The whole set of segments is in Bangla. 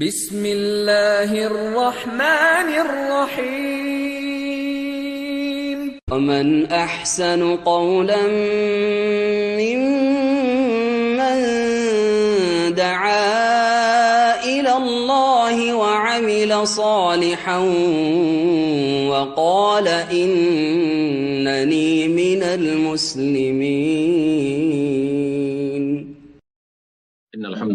بسم الله الرحمن الرحيم. ومن أحسن قولا ممن دعا إلى الله وعمل صالحا وقال إنني من المسلمين.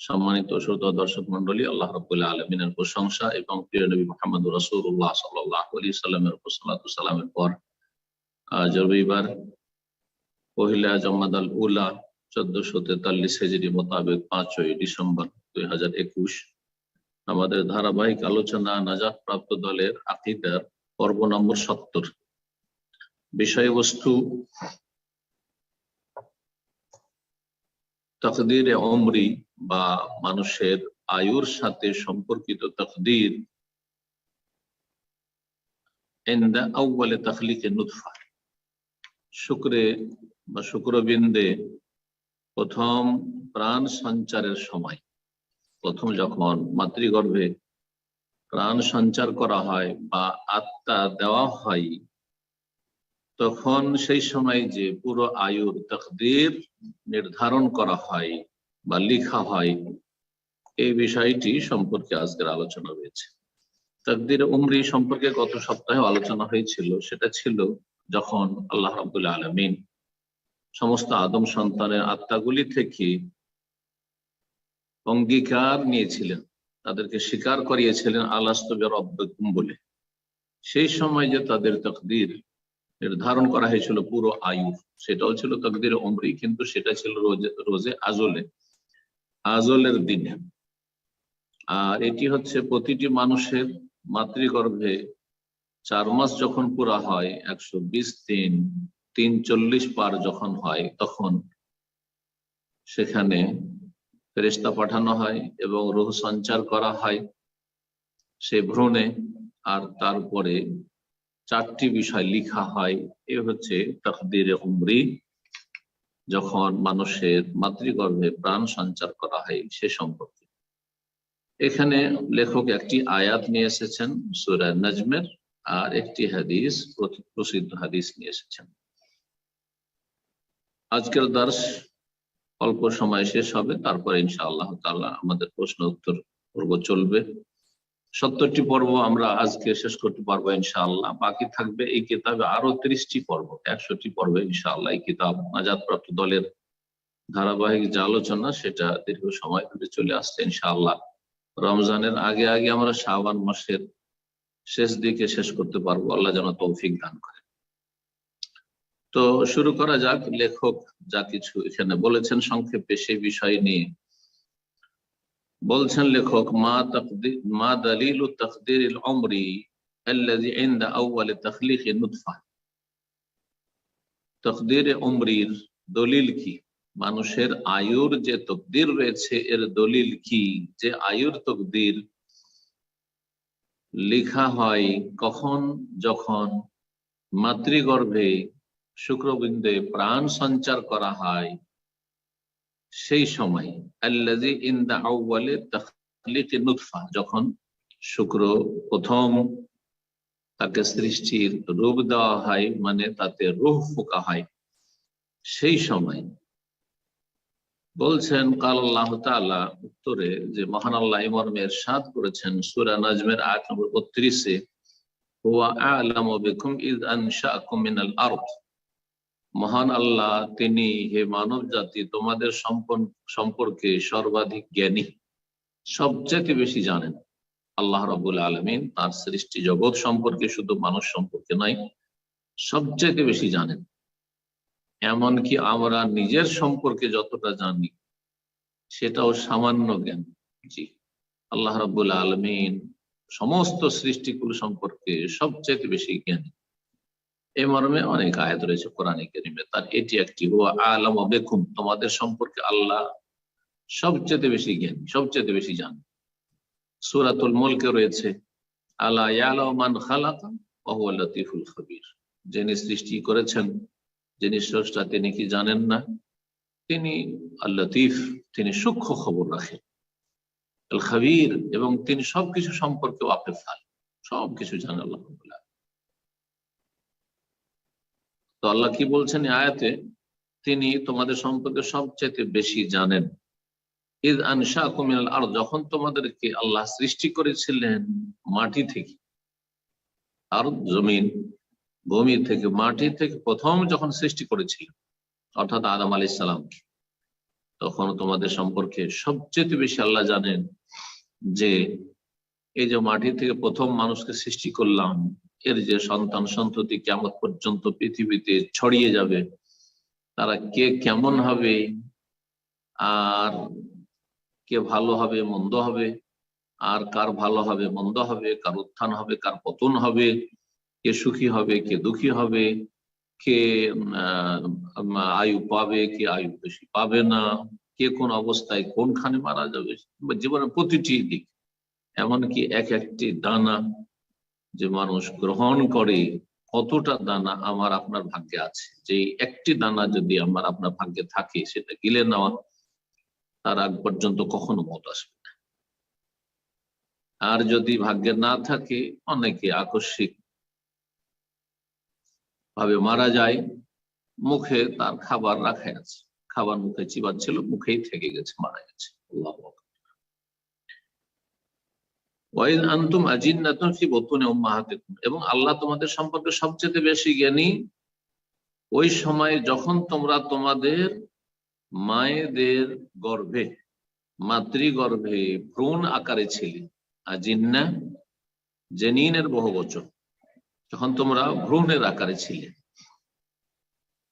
সম্মানিত শ্রোত দর্শক মন্ডলী আল্লাহ রবুল্লাহ আলমিনের প্রশংসা এবং প্রিয় নবী মোহাম্মদ রসুল্লাহ সাল্লাহ আলী সাল্লামের সালামের পর, আজ রবিবার পহিলা জমাদ আল চোদ্দশো তেতাল্লিশ হেজরি মোতাবেক পাঁচই ডিসেম্বর দুই হাজার একুশ, আমাদের ধারাবাহিক আলোচনা নাজাত প্রাপ্ত দলের আকিদার পর্ব নম্বর সত্তর। বিষয়বস্তু তকদিরে অমরি বা মানুষের আয়ুর সাথে সম্পর্কিত তকদির তখলিকে নুৎফা শুক্রে বা শুক্রবিন্দে প্রথম প্রাণ সঞ্চারের সময়। প্রথম যখন মাতৃগর্ভে প্রাণ সঞ্চার করা হয় বা আত্মা দেওয়া হয় তখন সেই সময় যে পুরো আয়ুর তকদির নির্ধারণ করা হয় বা লিখা হয়, এই বিষয়টি সম্পর্কে আজকের আলোচনা রয়েছে তকদির উমরি সম্পর্কে গত সপ্তাহে আলোচনা হয়েছিল। সেটা ছিল যখন আল্লাহ রাবুল্লাহ আলমিন সমস্ত আদম সন্তানের আত্মাগুলি থেকে অঙ্গীকার নিয়েছিলেন। তাদেরকে স্বীকার করিয়েছিলেন অব্যকুম বলে। সেই সময় যে তাদের তকদির নির্ধারণ করা হয়েছিল পুরো আয়ু। সেটাও ছিল তকদির অমরি কিন্তু সেটা ছিল রোজে আজলে। আজলের দিনে। আর এটি হচ্ছে প্রতিটি মানুষের মাতৃগর্ভে চার মাস যখন পুরা হয়, একশো বিশ দিন, তিন চল্লিশ পার যখন হয়, তখন সেখানে ফেরিস্তা পাঠানো হয় এবং রোহ সঞ্চার করা হয়। সে ভ্রণে আর তারপরে চারটি বিষয় লিখা হয়। এ হচ্ছে তকদিরে উমরি, যখন মানুষের মাতৃগর্ভে প্রাণ সঞ্চার করা হয় সে সম্পর্কে। এখানে লেখক একটি আয়াত নিয়ে এসেছেন, সুরা নজমের, আর একটি হাদিস প্রসিদ্ধ হাদিস নিয়ে এসেছেন। আজকের দর্শ অল্প সময় শেষ হবে, তারপর ইনশাআল্লাহ তাল্লাহ আমাদের প্রশ্ন উত্তর পর্ব চলবে। সত্তরটি পর্ব আমরা আজকে শেষ করতে পারব ইনশাআল্লাহ। বাকি থাকবে এই কিতাবে আরও ত্রিশটি পর্ব, একশোটি পর্ব ইনশাআল্লাহ। এই কিতাব নাজাদ প্রাপ্ত দলের ধারাবাহিক যে আলোচনা, সেটা দীর্ঘ সময় ধরে চলে আসছে ইনশাআল্লাহ। রমজানের আগে আগে আমরা শাহবান মাসের শেষ দিকে শেষ করতে পারব। আল্লাহ যেন তৌফিক দান করে। তো শুরু করা যাক। লেখক যা কিছু এখানে বলেছেন, সংক্ষেপে সেই বিষয় নিয়ে। বলছেন লেখক মা তকদির মা দলিল তকদির অমরি الذي عند اول تخليق نطفه তকদির অমরির দলিল কি মানুষের আয়ুর যে তকদির রয়েছে এর দলিল কি যে আয়ুর তকদির লেখা হয় কখন যখন মাতৃগর্ভে শুক্রবিন্দে প্রাণ সঞ্চার করা হয় সেই সময় আল্লাজি ইন্দা আউ্বালে তখলিকে নুৎফা যখন শুক্র প্রথম তাকে সৃষ্টির রূপ দেওয়া হয় মানে তাতে রুহ ফোকা হয়, সেই সময় বলছেন, কাল আল্লাহ তালা উত্তরে যে মহান আল্লাহ ইমর্মের সাদ করেছেন, সুরা নাজমের আট নম্বর বত্রিশে, হুয়া ইদ মহান আল্লাহ, তিনি হে মানব জাতি, তোমাদের সম্পর্কে সর্বাধিক জ্ঞানী সবচেয়ে বেশি জানেন। আল্লাহ রাবুল আলমিন তার সৃষ্টি জগৎ সম্পর্কে শুধু মানুষ সম্পর্কে নয় সবচেয়ে বেশি জানেন। এমনকি আমরা নিজের সম্পর্কে যতটা জানি, সেটাও সামান্য জ্ঞান। জি, আল্লাহ রাবুল আলমিন সমস্ত সৃষ্টিকুল সম্পর্কে সবচেয়ে বেশি জ্ঞানী। এই মর্মে অনেক আয়াত রয়েছে কোরআন কেরিমে, তার এটি একটি ও আলম বেকুম তোমাদের সম্পর্কে আল্লাহ সবচেয়ে বেশি জ্ঞানী, সবচেয়ে বেশি জান। সুরাতুল মুলকে রয়েছে আল্লাহ ইয়ালামান খালাকা, ওয়া লতিফুল খবির যিনি সৃষ্টি করেছেন, যিনি স্রষ্টা, তিনি কি জানেন না? তিনি আল লতিফ, তিনি সূক্ষ্ম খবর রাখেন আল খাবির, এবং তিনি সবকিছু সম্পর্কে ওয়াকিফাল সবকিছু জানেন আল্লাহ রাব্বুল আলামিন। তো আল্লাহ কি বলছেন আয়াতে? তিনি তোমাদের সম্পর্কে সবচেয়ে বেশি জানেন। ইদ আনসা কুমিনাল আর যখন তোমাদেরকে আল্লাহ সৃষ্টি করেছিলেন মাটি থেকে আর জমিন, ভূমি থেকে, মাটি থেকে প্রথম যখন সৃষ্টি করেছিলেন অর্থাৎ আদম আলি সালামকে তখন তোমাদের সম্পর্কে সবচেয়ে বেশি আল্লাহ জানেন যে, এই যে মাটি থেকে প্রথম মানুষকে সৃষ্টি করলাম এর যে সন্তান সন্ততি কেমন পর্যন্ত পৃথিবীতে ছড়িয়ে যাবে, তারা কে কেমন হবে, আর কে ভালো হবে, মন্দ হবে, আর কার ভালো হবে, মন্দ হবে, কার উত্থান হবে, কার পতন হবে, কে সুখী হবে, কে দুঃখী হবে, কে আয়ু পাবে, কে আয়ু বেশি পাবে না, কে কোন অবস্থায় কোনখানে মারা যাবে, জীবনের প্রতিটি দিক। এমনকি এক একটি দানা যে মানুষ গ্রহণ করে, কতটা দানা আমার আপনার ভাগ্যে আছে? যে একটি দানা যদি আমার আপনার ভাগ্যে থাকে, সেটা গিলে নেওয়া তার আগ পর্যন্ত কখনো মত আসবে না। আর যদি ভাগ্যে না থাকে, অনেকে আকস্মিক ভাবে মারা যায়, মুখে তার খাবার রাখা আছে। খাবার মুখে চিবাচ্ছিল, মুখেই থেকে গেছে, মারা গেছে। আল্লাহু। ওয়াইদ আনতুম আজিন্নাতুন ফি বুতুনি উম্মাহাতিকুম। এবং আল্লাহ তোমাদের সম্পর্কে সবচেয়ে বেশি জ্ঞানী। ওই সময় যখন তোমরা তোমাদের মায়েদের গর্ভে, মাতৃগর্ভে ভ্রূণ আকারে ছিলে, আজিন্না, জেনিনের বহু বচন, যখন তোমরা ভ্রূণের আকারে ছিলে,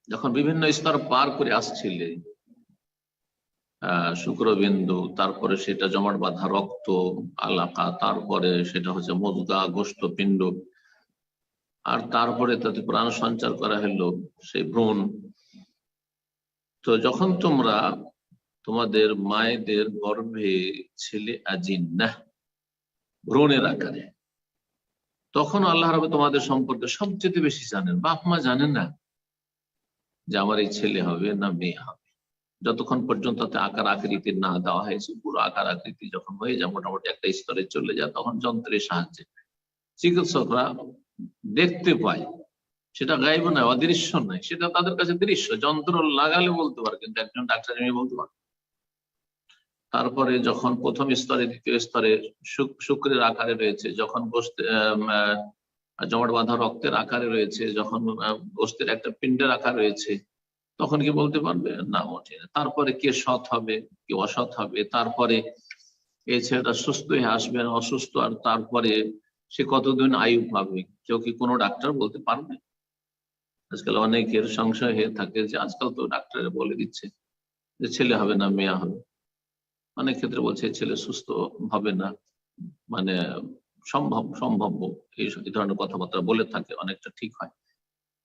যখন বিভিন্ন স্তর পার করে আসছিলে শুক্রবিন্দু, তারপরে সেটা জমাট বাঁধা রক্ত, আলাকা, তারপরে সেটা হচ্ছে মজগা গোস্ত পিণ্ড। আর তারপরে তাতে প্রাণ সঞ্চার করা হলো সেই ভ্রূণ। তো যখন তোমরা তোমাদের মায়েদের গর্ভে ছেলে আজিন, না, ভ্রূণের আকারে, তখন আল্লাহ রবে তোমাদের সম্পর্কে সবচেয়ে বেশি জানেন। বাপ মা জানেন না যে আমার এই ছেলে হবে না মেয়ে হবে। যতক্ষণ পর্যন্ত আকার আকৃতি না দেওয়া হয়েছে পুরো আকার আকৃতি যখন হয়ে যায় মোটামুটি একটা স্তরে চলে যায় তখন যন্ত্রের সাহায্যে। চিকিৎসকরা দেখতে পায় সেটা গাইব নয় অদৃশ্য নয় সেটা তাদের কাছে দৃশ্য। যন্ত্র লাগালে বলতে পারে কিন্তু একজন ডাক্তার বলতে পারে। তারপরে যখন প্রথম স্তরে দ্বিতীয় স্তরে শুক- শুক্রের আকারে রয়েছে যখন গোস্ত জমাট বাঁধা রক্তের আকারে রয়েছে যখন আহ, গোস্তের একটা পিণ্ডের আকার রয়েছে তখন কি বলতে পারবে? না না। তারপরে কে সৎ হবে, কে অসৎ হবে? তারপরে এই ছেলেটা সুস্থ হয়ে আসবে অসুস্থ, আর তারপরে সে কতদিন আয়ু পাবে? কেউ কি কোনো ডাক্তার বলতে পারবে? আজকাল অনেকের সংশয় হয়ে থাকে যে আজকাল তো ডাক্তার বলে দিচ্ছে যে ছেলে হবে না, মেয়ে হবে। অনেক ক্ষেত্রে বলছে ছেলে সুস্থ হবে না। মানে সম্ভব, সম্ভাব্য। এই ধরনের কথাবার্তা বলে থাকে, অনেকটা ঠিক হয়।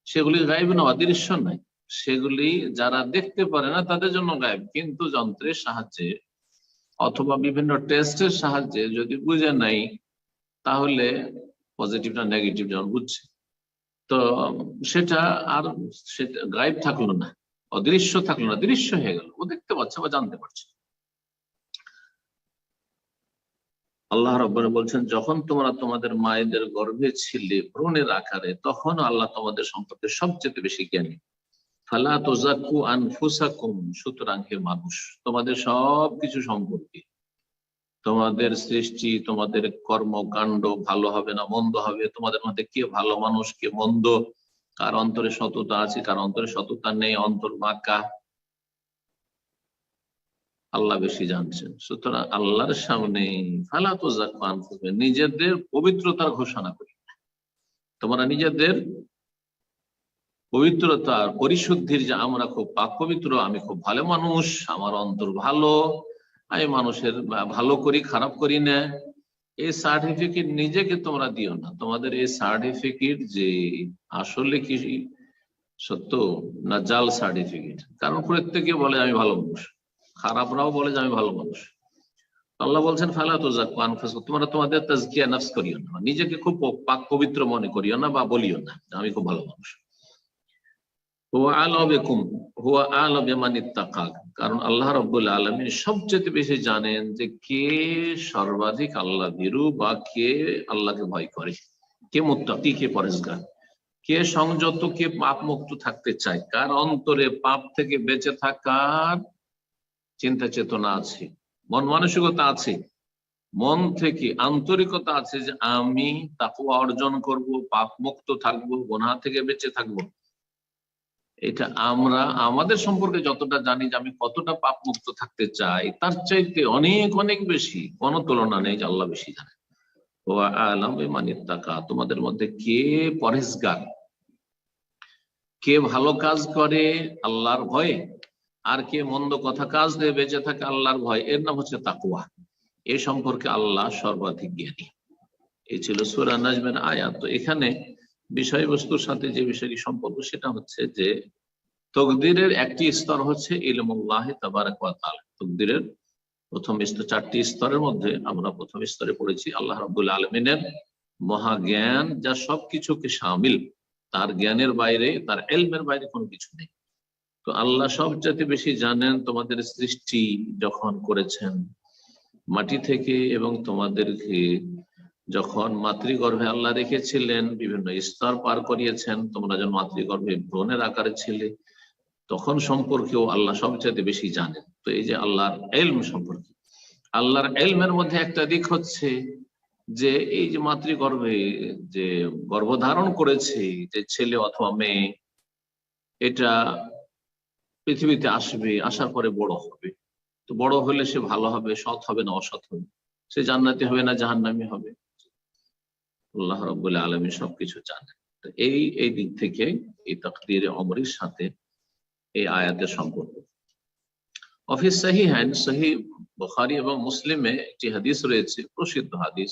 সেগুলি গায়েব না অদৃশ্য নাই সেগুলি যারা দেখতে পারে না, তাদের জন্য গায়েব। কিন্তু যন্ত্রের সাহায্যে অথবা বিভিন্ন টেস্টের সাহায্যে যদি বুঝে নাই, তাহলে পজিটিভ না নেগেটিভ যেমন বুঝছে। তো সেটা আর সেটা গায়েব থাকল না, অদৃশ্য থাকল না, দৃশ্য হয়ে গেল। ও দেখতে পাচ্ছে বা জানতে পারছে। আল্লাহ রব্বানি বলছেন, যখন তোমরা তোমাদের মায়েদের গর্ভে ছিলে, ভ্রণের আকারে, তখন আল্লাহ তোমাদের সম্পর্কে সবচেয়ে বেশি জ্ঞানী। ফালা সুতরাং হে মানুষ, তোমাদের সব কিছু সম্পর্কে তোমাদের সৃষ্টি, তোমাদের কর্মকাণ্ড ভালো হবে না, মন্দ হবে, তোমাদের মধ্যে কে ভালো মানুষ, কে মন্দ, কার অন্তরে সততা আছে, কার অন্তরে সততা নেই, অন্তর বাঁকা। আল্লাহ বেশি জানছেন, সুতরাং আল্লাহর সামনে ফালা তো নিজেদের পবিত্রতার ঘোষণা করি। তোমরা নিজেদের পবিত্রতার পরিশুদ্ধির যে আমরা খুব পাক পবিত্র, আমি খুব ভালো মানুষ, আমার অন্তর ভালো, আমি মানুষের ভালো করি, খারাপ করি না। এই সার্টিফিকেট নিজেকে তোমরা দিও না। তোমাদের এই সার্টিফিকেট যে আসলে কি সত্য না জাল সার্টিফিকেট কারণ প্রত্যেকে বলে, আমি ভালো মানুষ। খারাপরাও বলে যে, আমি ভালো মানুষ। আল্লাহ বলছেন, ফালা তো তোমরা তোমাদের তাজকিয়া নফস করিও না। নিজেকে খুব পাক পবিত্র মনে করিও না বা বলিও না আমি খুব ভালো মানুষ হুয়া আলবেকুম হুয়া আলবেমান ইত্তাকাক কারণ আল্লাহ রব্বুল আলমিন সবচেয়ে বেশি জানেন যে কে সর্বাধিক আল্লাহ ভীরু বা কে আল্লাহকে ভয় করে, কে মুত্তাকি, কে পরেশগার। কে সংযত, কে পাপ মুক্ত থাকতে চায়, কার অন্তরে পাপ থেকে বেঁচে থাকার চিন্তা চেতনা আছে, মন মানসিকতা আছে, মন থেকে আন্তরিকতা আছে যে আমি তাকুয়া অর্জন করব পাপ মুক্ত থাকব গোনা থেকে বেঁচে থাকব। এটা আমরা, আমাদের সম্পর্কে যতটা জানি যে আমি কতটা পাপ মুক্ত থাকতে চাই, তার চাইতে অনেক অনেক বেশি কোনো তুলনা নেই যে আল্লাহ বেশি জানে ও আলম মানিত টাকা তোমাদের মধ্যে কে পরেশগার কে ভালো কাজ করে? আল্লাহর ভয়ে। আর কে মন্দ কথা কাজ দিয়ে বেঁচে থাকে? আল্লাহর ভয়। এর নাম হচ্ছে তাকুয়া এ সম্পর্কে আল্লাহ সর্বাধিক জ্ঞানী। এ ছিল সুরা নাজমের আয়াত। তো এখানে বিষয়বস্তুর সাথে যে বিষয়টি সম্পর্ক, সেটা হচ্ছে যে তকদিরের একটি স্তর হচ্ছে ইলমুল্লাহ তাবারাক ওয়া তাআলা। তকদিরের প্রথম স্তর, চারটি স্তরের মধ্যে আমরা প্রথম স্তরে পড়েছি, আল্লাহ রাব্বুল আলামিনের মহাজ্ঞান, যা সবকিছুকে সামিল। তার জ্ঞানের বাইরে, তার এলমের বাইরে কোনো কিছু নেই। তো আল্লাহ সবচাইতে বেশি জানেন তোমাদের সৃষ্টি যখন করেছেন মাটি থেকে এবং তোমাদেরকে যখন মাতৃগর্ভে আল্লাহ রেখেছিলেন, বিভিন্ন স্তর পার করিয়েছেন, তোমরা যখন মাতৃগর্ভে ভ্রণের আকারে ছিলে, তখন সম্পর্কেও আল্লাহ সবচেয়ে বেশি জানেন। তো এই যে আল্লাহর এলম সম্পর্কে। আল্লাহর এলমের মধ্যে একটা দিক হচ্ছে যে, এই যে মাতৃগর্ভে যে গর্ভধারণ করেছে, যে ছেলে অথবা মেয়ে, এটা পৃথিবীতে আসবে, আসার পরে বড় হবে। তো বড় হলে সে ভালো হবে, সৎ হবে না অসৎ হবে? সে জান্নাতি হবে না জাহান্নামি হবে? আল্লাহ রব্বুল আলমী সবকিছু জানেন। তো এই এই দিক থেকে এই তকদির অমরের সাথে এই আয়াতের সম্পর্ক। অফিস সাহি হ্যান সহি বখারি এবং মুসলিমে একটি হাদিস রয়েছে, প্রসিদ্ধ হাদিস।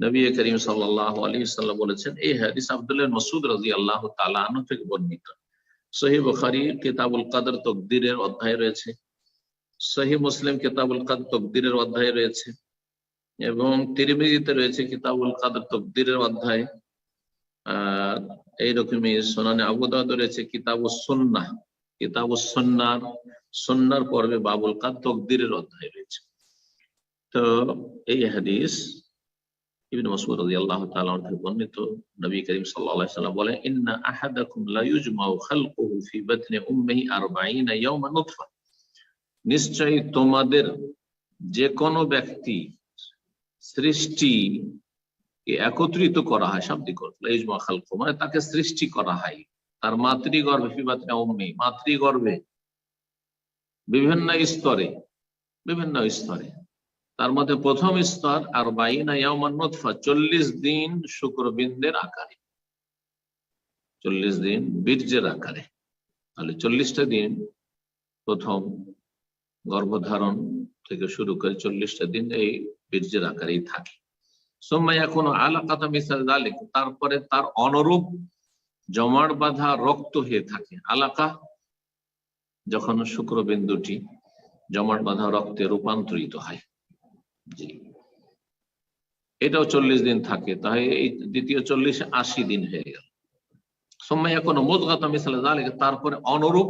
নবী করিম সাল্লাহ আলী সাল্লাম বলেছেন, এই হাদিস আব্দুল্লাহ মসুদ রাজি আল্লাহ তালা থেকে বর্ণিত। সহি বখারি কিতাবুল কাদর তকদিরের অধ্যায় রয়েছে। সহি মুসলিম কিতাবুল কাদর তকদিরের অধ্যায় রয়েছে। এবং তিরমিজিতে রয়েছে কিতাবুল কাদর তকদিরের অধ্যায়। আহ, এইরকমই সোনানে আবুদাদ রয়েছে কিতাবু সন্না কিতাবু সন্ন্যার সন্ন্যার পর্বে বাবুল কাদ তকদিরের অধ্যায় রয়েছে। তো এই হাদিস তাআলা থেকে বর্ণিত। নবী বলেন, ইন্না আহাদাকুম লা ইউজমাউ খালকুহু ফি বাতনি উম্মিহি 40 ইয়াওমা নুতফা। নিশ্চয়ই তোমাদের যে কোনো ব্যক্তি সৃষ্টি একত্রিত করা হয় শাব্দিক মানে তাকে সৃষ্টি করা হয়। তার মাতৃগর্ভে উম্মি, মাতৃগর্ভে বিভিন্ন স্তরে বিভিন্ন স্তরে। তার মধ্যে প্রথম স্তর আর বাইনা ইয়ামান দিন শুক্রবিন্দের আকারে। চল্লিশ দিন বীর্যের আকারে। তাহলে চল্লিশটা দিন প্রথম গর্ভধারণ থেকে শুরু করে চল্লিশটা দিন এই বীর্যের আকারেই থাকে। সোম্মাই এখন আলাকাতা মিসাল দালিক, তারপরে তার অনুরূপ জমাট বাঁধা রক্ত হয়ে থাকে। আলাকা যখন শুক্রবিন্দুটি জমাট বাঁধা রক্তে রূপান্তরিত হয়। জি। এটাও চল্লিশ দিন থাকে তাই এই দ্বিতীয় চল্লিশ আশি দিন হয়ে গেল। সময় এখনও মোদগাত মিসালে তারপরে অনুরূপ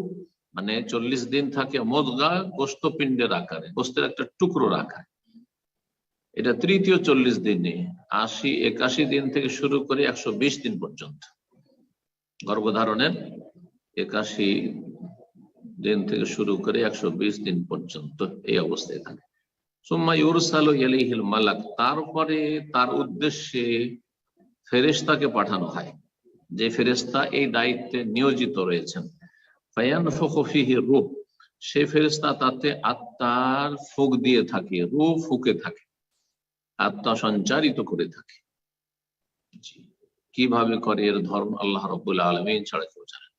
মানে চল্লিশ দিন থাকে মোদগা গোস্তপিণ্ডের আকারে গোস্তের একটা টুকরোর আকারে। এটা তৃতীয় চল্লিশ দিনে, আশি, একাশি দিন থেকে শুরু করে একশো বিশ দিন পর্যন্ত। গর্ভধারণের একাশি দিন থেকে শুরু করে একশো বিশ দিন পর্যন্ত এই অবস্থায় থাকে। মালাক, তারপরে তার উদ্দেশ্যে ফেরেস্তাকে পাঠানো হয়। যে ফেরেস্তা এই দায়িত্বে নিয়োজিত রয়েছেন। রূপ সে ফেরেস্তা তাতে আত্মার ফুক দিয়ে থাকে রূপ ফুকে থাকে। আত্মা সঞ্চারিত করে থাকে। কীভাবে করে এর ধর্ম আল্লাহ রবুল্লা আলমিন ছাড়া কেউ জানেন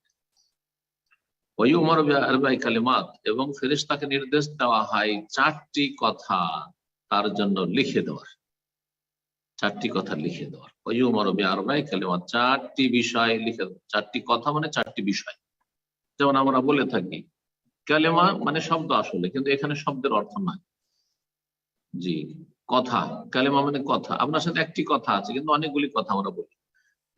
ওই উমর আরবাই কালিমাত, এবং ফেরিস্তাকে নির্দেশ দেওয়া হয় চারটি কথা তার জন্য লিখে দেওয়ার। চারটি কথা লিখে দেওয়ার। ওয়ুমর বিআরবাই কালিমা চারটি বিষয় লিখে চারটি কথা মানে চারটি বিষয়। যেমন আমরা বলে থাকি, কালেমা মানে শব্দ আসলে, কিন্তু এখানে শব্দের অর্থ নাই। জি। কথা কালেমা মানে কথা, আপনার সাথে একটি কথা আছে, কিন্তু অনেকগুলি কথা আমরা বলি।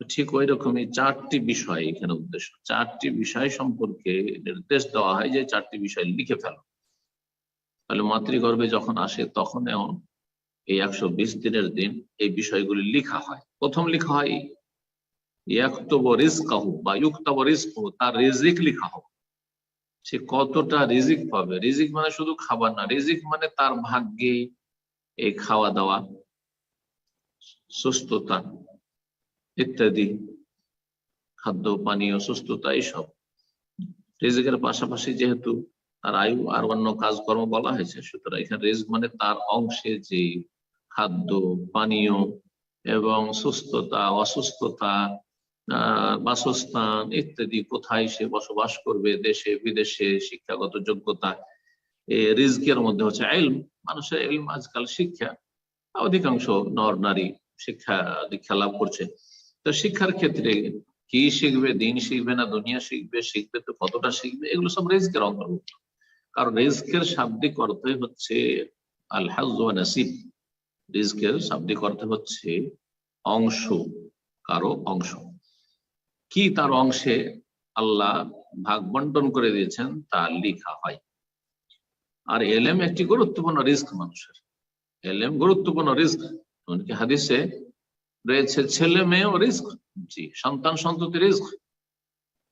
ঠিক ওই রকমই চারটি বিষয় এখানে উদ্দেশ্য। চারটি বিষয় সম্পর্কে নির্দেশ দেওয়া হয় যে চারটি বিষয় লিখে ফেলো। তাহলে মাতৃগর্ভে যখন আসে, তখন এই একশো বিশ দিনের দিন এই বিষয়গুলি লিখা হয়। প্রথম লিখা হয় সে কতটা রিজিক পাবে? রিজিক মানে শুধু খাবার না, রিজিক মানে তার ভাগ্যে এই খাওয়া দাওয়া, সুস্থতা ইত্যাদি, খাদ্য, পানীয়, সুস্থতা, এইসব। রিজিকের পাশাপাশি যেহেতু তার আয়ু আর অন্য কাজকর্ম বলা হয়েছে, সুতরাং এখানে রিজিক মানে তার অংশে যে খাদ্য, পানীয় এবং সুস্থতা, অসুস্থতা বাসস্থান ইত্যাদি কোথায় সে বসবাস করবে, দেশে, বিদেশে শিক্ষাগত যোগ্যতা রিজকের মধ্যে হচ্ছে এলম মানুষের এলম আজকাল শিক্ষা, অধিকাংশ নর নারী শিক্ষা দীক্ষা লাভ করছে। তো শিক্ষার ক্ষেত্রে কি শিখবে, দিন শিখবে না, দুনিয়া শিখবে শিখবে তো কতটা শিখবে, এগুলো সব রিজকের অন্তর্ভুক্ত। কারণ রিজকের শাব্দিক অর্থই হচ্ছে আল হাজ নাসিব। রিজকের শাব্দিক অর্থ হচ্ছে অংশ, কারও অংশ। কি তার অংশে আল্লাহ ভাগ বন্টন করে দিয়েছেন তা লিখা হয়। আর এলেম একটি গুরুত্বপূর্ণ রিস্ক মানুষের। এলএম গুরুত্বপূর্ণ রিস্ক। এমনকি হাদিসে রয়েছে, ছেলে মেয়ে ও রিস্ক। জি, সন্তান সন্ততি রিস্ক।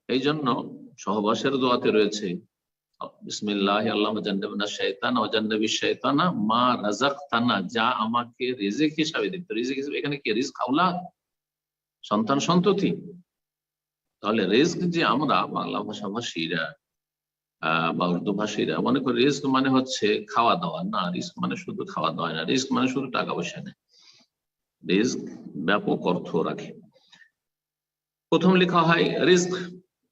এই জন্য সহবাসের দোয়াতে রয়েছে আমাকে রিজিক হিসাবে দিত রিজিক হিসাবে এখানে কি রিস্ক? আওলাদ। সন্তান সন্ততি। তাহলে রিস্ক যে আমরা বাংলা ভাষাভাষীরা বা উর্দু ভাষীরা মনে করি রিস্ক মানে হচ্ছে খাওয়া দাওয়া। না, রিস্ক মানে শুধু খাওয়া দাওয়া না, রিস্ক মানে শুধু টাকা পয়সা নেয়। রিস্ক ব্যাপক অর্থ রাখে। প্রথম লেখা হয় রিস্ক,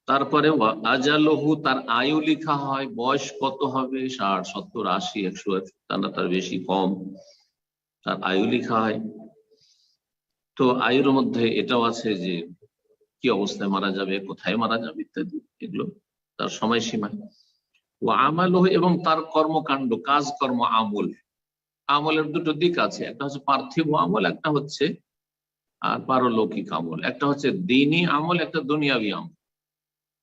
তারপরে আজালহু, তার আয়ু লেখা হয়, বয়স কত হবে? ষাট, সত্তর, আশি, একশো তা না তার বেশি, কম। তার আয়ু লেখা হয়। তো আয়ুর মধ্যে এটাও আছে যে, কি অবস্থায় মারা যাবে, কোথায় মারা যাবে ইত্যাদি, এগুলো তার সময়সীমা। ও আমাল এবং তার কর্মকাণ্ড, কাজকর্ম, আমল। আমলের দুটো দিক আছে, একটা হচ্ছে পার্থিব আমল, একটা হচ্ছে আর পারলৌকিক আমল। একটা হচ্ছে দিনই আমল, একটা দুনিয়াবি আমল।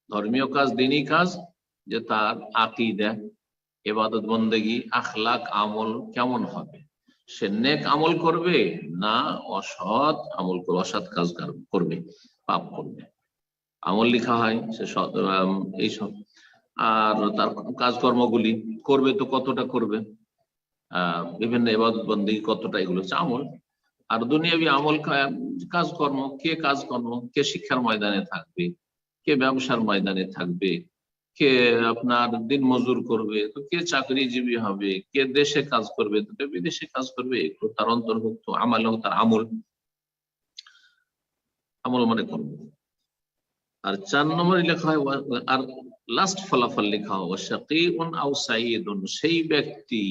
ধর্মীয় কাজ দিনই কাজ, যে তার আকিদা এবাদত বন্দেগি, আখলাক আমল কেমন হবে? সে নেক আমল করবে না অসৎ আমল করবে? অসৎ কাজ করবে, পাপ করবে। আমল লিখা হয়, সে এইসব আর তার কাজকর্মগুলি করবে তো কতটা করবে? বিভিন্ন এবাদত বন্দি কতটা, এগুলো হচ্ছে আমল। আর দুনিয়াবি আমল কাজকর্ম, কে কাজকর্ম, কে শিক্ষার ময়দানে থাকবে, কে ব্যবসার ময়দানে থাকবে, কে আপনার দিন মজুর করবে, তো কে চাকরিজীবী হবে, কে দেশে কাজ করবে, তো কে বিদেশে কাজ করবে, এগুলো তার অন্তর্ভুক্ত, আমাল তার আমল। আমল মানে করবে আর চার নম্বরে লেখা হয়, আর লাস্ট ফলাফল লেখা হয় শাকিউন আও সেই ব্যক্তি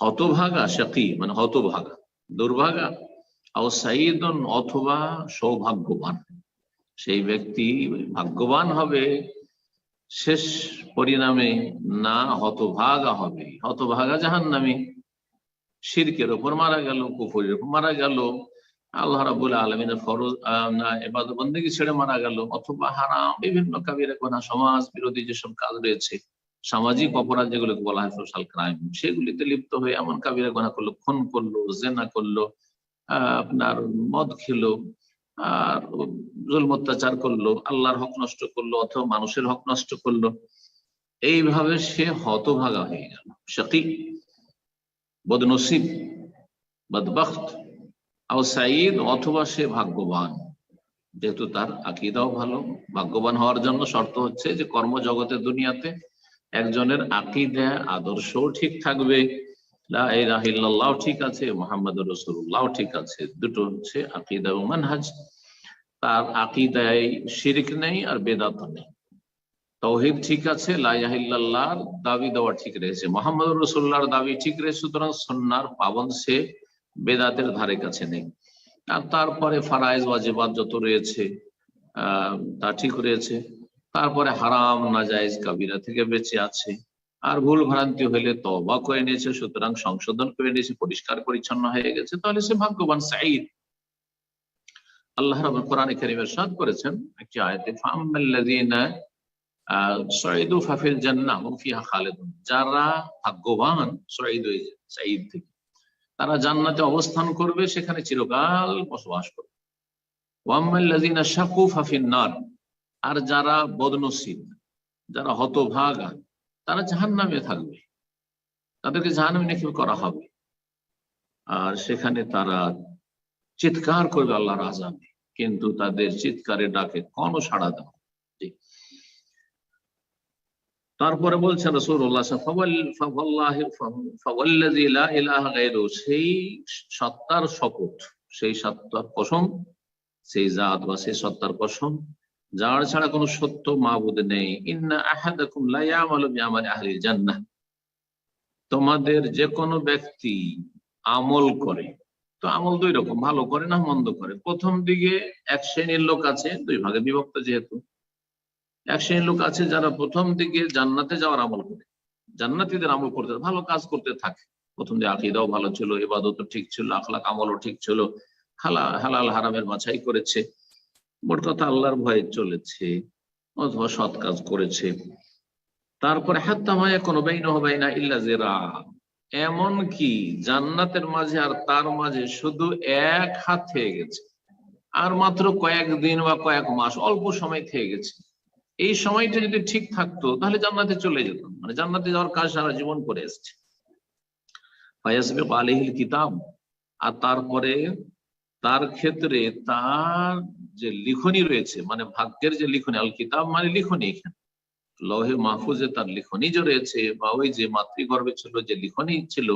হতভাগা, শাকি মানে হতভাগা, দুর্ভাগা, আও অথবা সৌভাগ্যবান। সেই ব্যক্তি ভাগ্যবান হবে, শেষ পরিণামে না হতভাগা হবে, হতভাগা জাহান নামে শিরকের ওপর মারা গেল, কুফুরের ওপর মারা গেল আল্লাহ রাবুল আলমিনের ফরজ এবাদ বন্দী ছেড়ে মারা গেল। অথবা হারাম বিভিন্ন কাবিরা কোনা সমাজ বিরোধী যেসব কাজ রয়েছে সামাজিক অপরাধ যেগুলোকে বলা হয় সোশ্যাল ক্রাইম সেগুলিতে লিপ্ত হয়ে এমন কাবিরা গোনা করল খুন করল জেনা করল আপনার মদ খেলো আর জুল অত্যাচার করল আল্লাহর হক নষ্ট করল অথবা মানুষের হক নষ্ট করল। এইভাবে সে হতভাগা হয়ে গেল। সতী বদনসিব বদবখত সাইদ অথবা সে ভাগ্যবান। যেহেতু তার আকিদাও ভালো, ভাগ্যবান হওয়ার জন্য শর্ত হচ্ছে যে কর্মজগতের দুনিয়াতে একজনের আকিদা, আদর্শও ঠিক থাকবে। রাহিল্লাহ ঠিক আছে মোহাম্মদ রসুল্লাহ ঠিক আছে। দুটো হচ্ছে আকিদা এবং মানহাজ। তার আকিদায় শিরিক নেই আর বেদাত নেই। তৌহিদ ঠিক আছে লাহিল্লাহর দাবি দেওয়া ঠিক রয়েছে। মোহাম্মদ রসুল্লাহর দাবি ঠিক রয়েছে, সুতরাং সন্ন্যার পাবন সে বেদাতের ধারে কাছে নেই। আর তারপরে ফারাইজ ওয়াজিবাত যত রয়েছে তা ঠিক রয়েছে। তারপরে হারাম নাজাইজ কাবিরা থেকে বেঁচে আছে। আর ভুল ভ্রান্তি হইলে তবা করে নিয়েছে, সুতরাং সংশোধন করে নিয়েছে, পরিষ্কার পরিচ্ছন্ন হয়ে গেছে। তাহলে সে ভাগ্যবান সাঈদ। আল্লাহ রাব্বুল কোরআনে কারীমের সাদ করেছেন একটি আয়াতে ফাম্মাল্লাযীনা সাইদু ফাফিল জান্নাহ, হুম ফিহা খালিদুন। যারা ভাগ্যবান সাইদ থেকে। তারা জান্নাতে অবস্থান করবে, সেখানে চিরকাল বসবাস করবে। ওয়াম্মাল্লাযীনা আর যারা বদনসিব, যারা হতভাগা, তারা জাহান্নামে থাকবে। তাদেরকে জাহান্নামে নিক্ষেপ করা হবে। আর সেখানে তারা চিৎকার করবে আল্লাহর আজাবে কিন্তু তাদের চিৎকারে ডাকে কোনো সাড়া দেওয়া জি। তারপরে বলছেন রসুল্লাহ সেই সত্তার শপথ, সেই সত্তার কসম, সেই জাত বা সেই সত্তার কসম, যার ছাড়া কোনো সত্য মাবুদ নেই। জান্নাহ তোমাদের যে কোনো ব্যক্তি আমল করে, তো আমল দুই রকম, ভালো করে না মন্দ করে। প্রথম দিকে এক শ্রেণির লোক আছে, দুই ভাগে বিভক্ত যেহেতু। এক শ্রেণির লোক আছে যারা প্রথম দিকে জান্নাতে যাওয়ার আমল করে। জান্নাতীদের আমল করতে, ভালো কাজ করতে থাকে। প্রথম দিকে আকিদাও ভালো ছিল এবাদত ঠিক ছিল, আখলাক আমলও ঠিক ছিল, হালা, হালাল হারামের বাছাই করেছে। মোট কথা আল্লাহর ভয়ে চলেছে, অথবা সৎ কাজ করেছে। তারপরে, হাত্তা মায়া কোনো বাইন হবে না ইল্লা জেরা এমন কি, জান্নাতের মাঝে আর তার মাঝে শুধু এক হাত থেকে গেছে। আর মাত্র কয়েকদিন বা কয়েক মাস অল্প সময় থেকে গেছে। এই সময়টা যদি ঠিক থাকতো, তাহলে জান্নাতে চলে যেত মানে জান্নাতে যাওয়ার কাজ সারা জীবন করে এসছে। ফায়াসবিক আলাইহিল কিতাব, আর তারপরে তার ক্ষেত্রে তার যে লিখনি রয়েছে মানে ভাগ্যের যে লিখনি, আল কিতাব মানে লিখনি এখানে। লহে মাহফুজে তার লিখনি যে রয়েছে, বা ওই যে মাতৃগর্ভে ছিল যে লিখনি ছিল,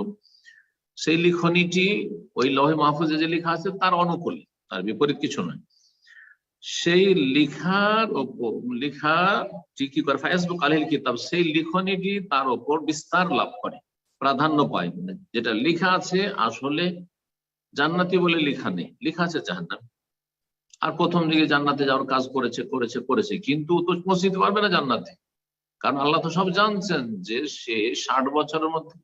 সেই লিখনিটি ওই লহে মাহফুজে যে লেখা আছে, তার অনুকূলে, তার বিপরীত কিছু নয়। সেই লিখার ওপর, লিখা কি করে ফায়াসবুক আলহিল কিতাব, সেই লিখনিটি তার ওপর বিস্তার লাভ করে, প্রাধান্য পায়। যেটা লেখা আছে, আসলে জান্নাতি বলে লেখা নেই, লেখা আছে জাহান্নাম। আর প্রথম দিকে জান্নাতে যাওয়ার কাজ করেছে করেছে করেছে, কিন্তু তো পৌঁছিতে পারবে না জান্নাতে। কারণ আল্লাহ তো সব জানছেন যে সে ষাট বছরের মধ্যে,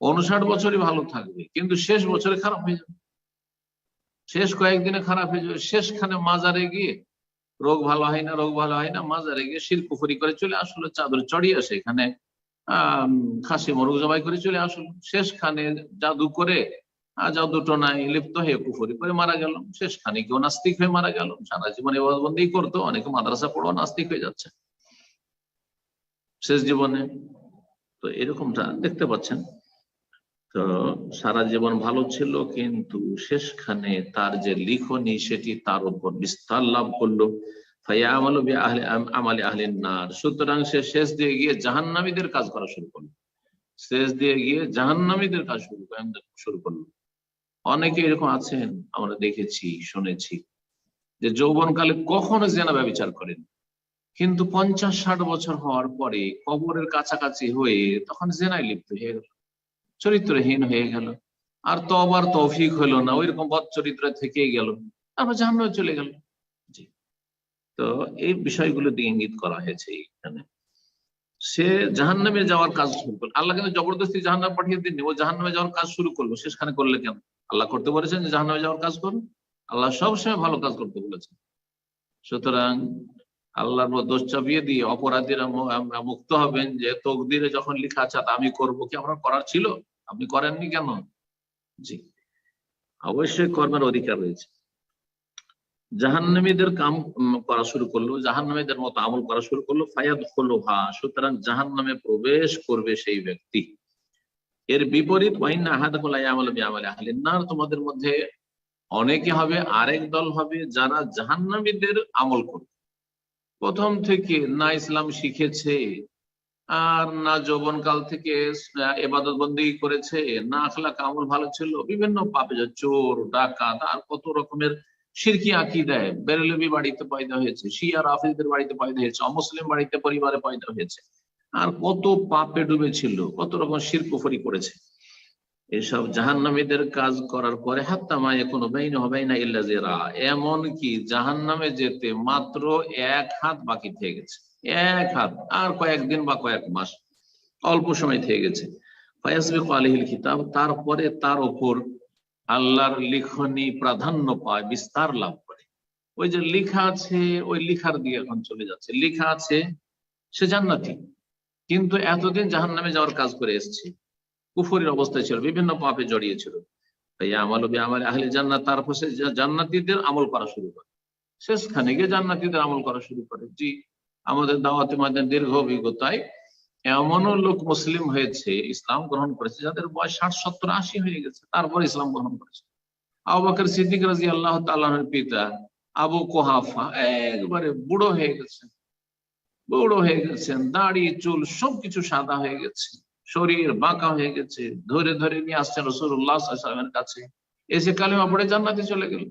উনষাট বছরই ভালো থাকবে, কিন্তু শেষ বছরে খারাপ হয়ে যাবে। শেষ কয়েকদিনে খারাপ হয়ে যাবে। শেষখানে মাজারে গিয়ে রোগ ভালো হয় না, রোগ ভালো হয় না, মাজারে গিয়ে শিরকুফুরি করে চলে আসলো, চাদর চড়িয়ে আসে এখানে। খাসি মরুক জবাই করে চলে আসলো। শেষখানে জাদু করে জাদু টোনায় লিপ্ত হয়ে কুফুরি করে মারা গেল। শেষখানে কেউ নাস্তিক হয়ে মারা গেল। সারা জীবনে বন্দি করতো, অনেকে মাদ্রাসা পড়ো নাস্তিক হয়ে যাচ্ছে। শেষ জীবনে। তো এরকমটা দেখতে পাচ্ছেন। তো সারা জীবন ভালো ছিল, কিন্তু শেষখানে তার যে লিখনি সেটি তার উপর বিস্তার লাভ করল। সুতরাং শুরু করল। অনেকে এরকম আছেন, আমরা দেখেছি, শুনেছি, যে যৌবনকালে কখনো জেনা ব্যবচার করেন। কিন্তু পঞ্চাশ ষাট বছর হওয়ার পরে কবরের কাছাকাছি হয়ে তখন জেনায় লিপ্ত হয়ে গেল। চরিত্রহীন হয়ে গেল। আর তো আবার তৌফিক হলো না ওই রকম বদ চরিত্র থেকেই গেল। তারপর জাহান্নামে চলে গেল। তো এই বিষয়গুলো দিয়ে ইঙ্গিত করা হয়েছে এখানে সে জাহান্নামে যাওয়ার কাজ শুরু করল। আল্লাহ কিন্তু জবরদস্তি জাহান জাহান্নাম পাঠিয়ে দিননি। ও জাহান্নামে যাওয়ার কাজ শুরু করল। শেষখানে করলে কেন? আল্লাহ করতে বলেছেন যে জাহান্নামে যাওয়ার কাজ করুন। আল্লাহ সবসময় ভালো কাজ করতে বলেছেন। সুতরাং আল্লাহর দোষ চাপিয়ে দিয়ে অপরাধীরা মুক্ত হবেন যে তকদিরে যখন লেখা আছে আমি করব কি? আমার করার ছিল। আপনি করেননি কেন? জি। অবশ্যই কর্মের অধিকার রয়েছে। জাহান্নামীদের কাম করা শুরু করল, জাহান্নামীদের মতো আমল করা শুরু করল ফায়াদ হলো হা সুতরাং জাহান নামে প্রবেশ করবে সেই ব্যক্তি। এর বিপরীত, ওয়াইন্না তোমাদের মধ্যে অনেকে হবে, আরেক দল হবে যারা জাহান্নামীদের আমল করবে। প্রথম থেকে না ইসলাম শিখেছে, আর না যৌবন কাল থেকে এবাদত বন্দি করেছে, না আখলা কামল ভালো ছিল, বিভিন্ন পাপে যা চোর, ডাকাত, আর কত রকমের সিরকি আঁকি দেয় বেরেলবি বাড়িতে পয়দা হয়েছে, শিয়া রাফিজদের বাড়িতে পয়দা হয়েছে, অমুসলিম বাড়িতে পরিবারে পয়দা হয়েছে, আর কত পাপে ডুবেছিল, কত রকম শিরকুফরি করেছে। এসব জাহান্নামীদের কাজ করার পরে হাত্তামা কোনো বাইন হবে না ইল্লা জিরা এমন কি জাহান্নামে যেতে মাত্র এক হাত বাকি থেকে গেছে। এক হাত, আর কয়েকদিন বা কয়েক মাস অল্প সময় থেকে গেছে। ফয়াসবিক আলহিল কিতাব, তারপরে তার উপর আল্লাহর লিখনি প্রাধান্য পায়, বিস্তার লাভ করে। ওই যে লিখা আছে, ওই লিখার দিকে এখন চলে যাচ্ছে। লিখা আছে, সে জান্নাতি। কিন্তু এতদিন জাহান্নামে যাওয়ার কাজ করে এসছে। কুফরির অবস্থায় ছিল, বিভিন্ন পাপে জড়িয়েছিল তাই আমল আমার আহলে জান্নাত তারপর সে জা- জান্নাতীদের আমল করা শুরু করে। শেষখানে গিয়ে জান্নাতীদের আমল করা শুরু করে। জি, আমাদের দাওয়াতে মাদের দীর্ঘ অভিজ্ঞতায় এমনও লোক মুসলিম হয়েছে, ইসলাম গ্রহণ করেছে, যাদের বয়স ষাট, সত্তর, আশি হয়ে গেছে। তারপর ইসলাম গ্রহণ করেছে। আবু বকর সিদ্দিক রাজি আল্লাহ তাল্লাহের পিতা, আবু কোহাফা একবারে বুড়ো হয়ে গেছে বুড়ো হয়ে গেছেন, দাড়ি, চুল সবকিছু সাদা হয়ে গেছে। শরীর বাঁকা হয়ে গেছে, ধরে ধরে নিয়ে আসছেন রসুল্লাহ সাল্লামের কাছে। এসে কালিমা পড়ে জান্নাতে চলে গেল।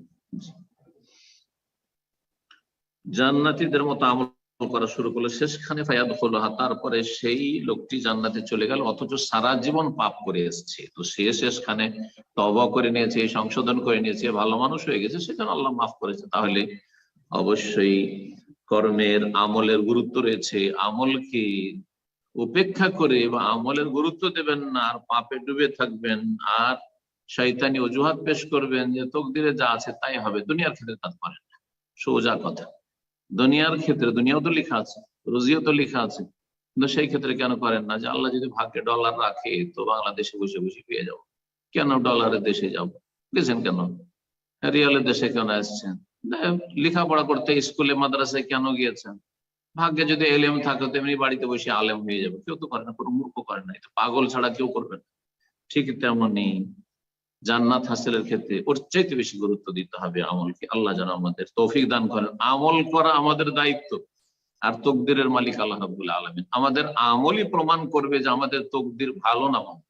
জান্নাতীদের মতো আমল করা শুরু করল, শেষখানে ফায়াদ হলো তারপরে সেই লোকটি জান্নাতে চলে গেল, অথচ সারা জীবন পাপ করে এসছে। তো সে শেষখানে তবা করে নিয়েছে, সংশোধন করে নিয়েছে, ভালো মানুষ হয়ে গেছে, সেজন্য আল্লাহ মাফ করেছে। তাহলে অবশ্যই কর্মের আমলের গুরুত্ব রয়েছে। আমলকে উপেক্ষা করে বা আমলের গুরুত্ব দেবেন না, আর পাপে ডুবে থাকবেন, আর শয়তানি অজুহাত পেশ করবেন যে তকদিরে যা আছে তাই হবে। দুনিয়ার ক্ষেত্রে কাজ করেন না। সোজা কথা। দুনিয়ার ক্ষেত্রে, দুনিয়াও তো লেখা আছে, রুজিও তো লেখা আছে, কিন্তু সেই ক্ষেত্রে কেন করেন না? যে আল্লাহ যদি ভাগ্যে ডলার রাখে, তো বাংলাদেশে বসে বসে পেয়ে যাব। কেন ডলারের দেশে যাব? গেছেন কেন? রিয়ালের দেশে কেন আসছেন? লেখাপড়া করতে, স্কুলে, মাদ্রাসায় কেন গিয়েছেন? ভাগ্যে যদি এলেম থাকে তো এমনি বাড়িতে বসে আলেম হয়ে যাবে। কেউ তো করে না, কোনো মূর্খ করে না। এটা পাগল ছাড়া কেউ করবে না। ঠিক তেমনই জান্নাত হাসিলের ক্ষেত্রে ওর চাইতে বেশি গুরুত্ব দিতে হবে আমলকে। আল্লাহ যেন আমাদের তৌফিক দান করেন। আমল করা আমাদের দায়িত্ব। আর তকদিরের মালিক আল্লাহ রাবুল আলমিন। আমাদের আমলই প্রমাণ করবে যে আমাদের তকদির ভালো না মন্দ।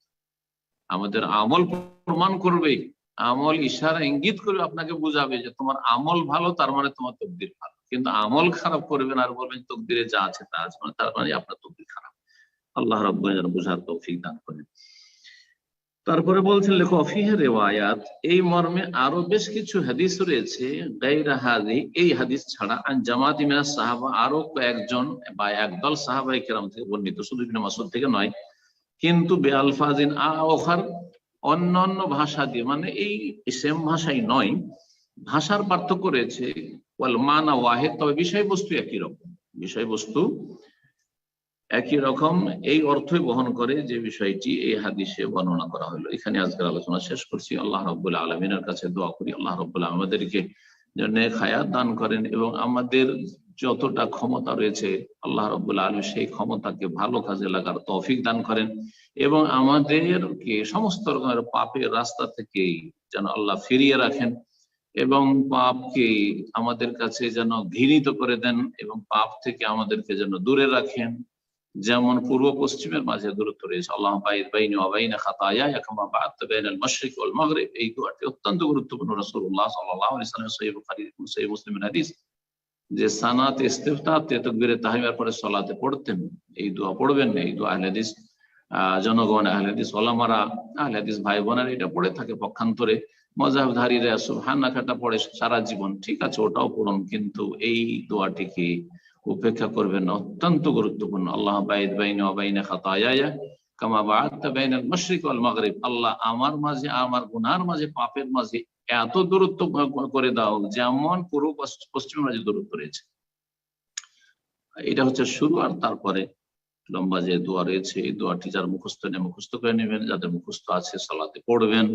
আমাদের আমল প্রমাণ করবে আমল ইশারা ইঙ্গিত করবে, আপনাকে বুঝাবে যে তোমার আমল ভালো, তার মানে তোমার তকদির ভালো। কিন্তু আমল খারাপ করবেন আর বলবেন, তকদিরে যা আছে তা আছে। মানে তার মানে আপনার তকদির খারাপ। আল্লাহ রব্বুল যেন বুঝার তৌফিক দান করেন। তারপরে বলছেন, লেখো অফিহে রেওয়ায়াত, এই মর্মে আরও বেশ কিছু হাদিস রয়েছে এই হাদিস ছাড়া আন জামাত ইমিনা সাহাবা, আরও কয়েকজন বা একদল সাহাবাই কেরাম থেকে বর্ণিত, শুধু ইবনে মাসুদ থেকে নয়, কিন্তু বেআলফাজিন ওখার অন্য অন্য ভাষা দিয়ে মানে এই সেম ভাষাই নয়, ভাষার পার্থক্য রয়েছে মানা ওয়াহেদ, তবে বিষয়বস্তু একই রকম। বিষয়বস্তু একই রকম, এই অর্থই বহন করে যে বিষয়টি এই হাদিসে বর্ণনা করা হলো। এখানে আজকের আলোচনা শেষ করছি। আল্লাহ রব্বুল্লাহ আলমিনের কাছে দোয়া করি। আল্লাহ রব্বুল্লাহ আমাদেরকে জন্য খায়াত দান করেন এবং আমাদের যতটা ক্ষমতা রয়েছে, আল্লাহ রব্বুল্লাহ আলম সেই ক্ষমতাকে ভালো কাজে লাগার তৌফিক দান করেন এবং আমাদেরকে সমস্ত রকমের পাপের রাস্তা থেকে যেন আল্লাহ ফিরিয়ে রাখেন। এবং পাপকে আমাদের কাছে যেন ঘৃণিত করে দেন এবং পাপ থেকে আমাদেরকে যেন দূরে রাখেন। যেমন পূর্ব পশ্চিমের মাঝে দূরত্ব রয়েছে। আল্লাহ এই দুয়াটি অত্যন্ত গুরুত্বপূর্ণ। মুসলিমের হাদিস যে সানাত ইস্তিফতাতে তাকবীরে তাহমিয়ার পরে সলাতে পড়তেন। এই দোয়া পড়বেন না। এই দোয়া আহলে হাদিস আহ, জনগণ আহলে হাদিস ওলামারা আহলে হাদিস ভাই বোনেরা এটা পড়ে থাকে পক্ষান্তরে। মজাবধারীরা সুবহানাক এটা পড়ে সারা জীবন। ঠিক আছে, ওটাও পড়ুন, কিন্তু এই দোয়াটিকে উপেক্ষা করবেন না। অত্যন্ত গুরুত্বপূর্ণ। আল্লাহ বাইদ বাইন বাইনা খাতায়া কামা বাআতা বাইনাল মাশরিক ওয়াল মাগরিব। আল্লাহ আমার মাঝে, আমার গুনার মাঝে, পাপের মাঝে এত দূরত্ব করে দাও, যেমন পূর্ব মাঝে দূরত্ব রয়েছে। এটা হচ্ছে শুরু আর তারপরে লম্বা যে দোয়া রয়েছে, এই দোয়াটি যার মুখস্থ নেই মুখস্থ করে নেবেন, যাদের মুখস্থ আছে সালাতে পড়বেন।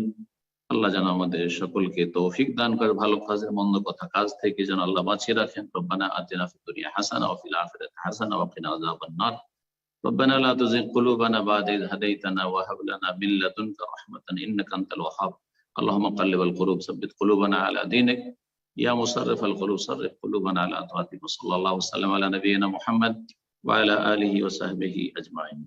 আল্লাহ যেন আমাদের সকলকে তৌফিক দান করে ভালো কাজের মন্দ কথা কাজ থেকে যেন আল্লাহ বাঁচিয়ে রাখেন রব্বানা আতিনা ফিদ দুনিয়া হাসানা ওয়া ফিল আখিরাতি হাসানা ওয়া কিনা আযাবান নার ربنا لا تزغ قلوبنا بعد إذ هديتنا وهب لنا من لدنك رحمة إنك أنت الوهاب اللهم قلب القلوب ثبت قلوبنا على دينك يا مصرف القلوب صرف قلوبنا على طاعتك وصلى الله وسلم على نبينا محمد وعلى آله وصحبه أجمعين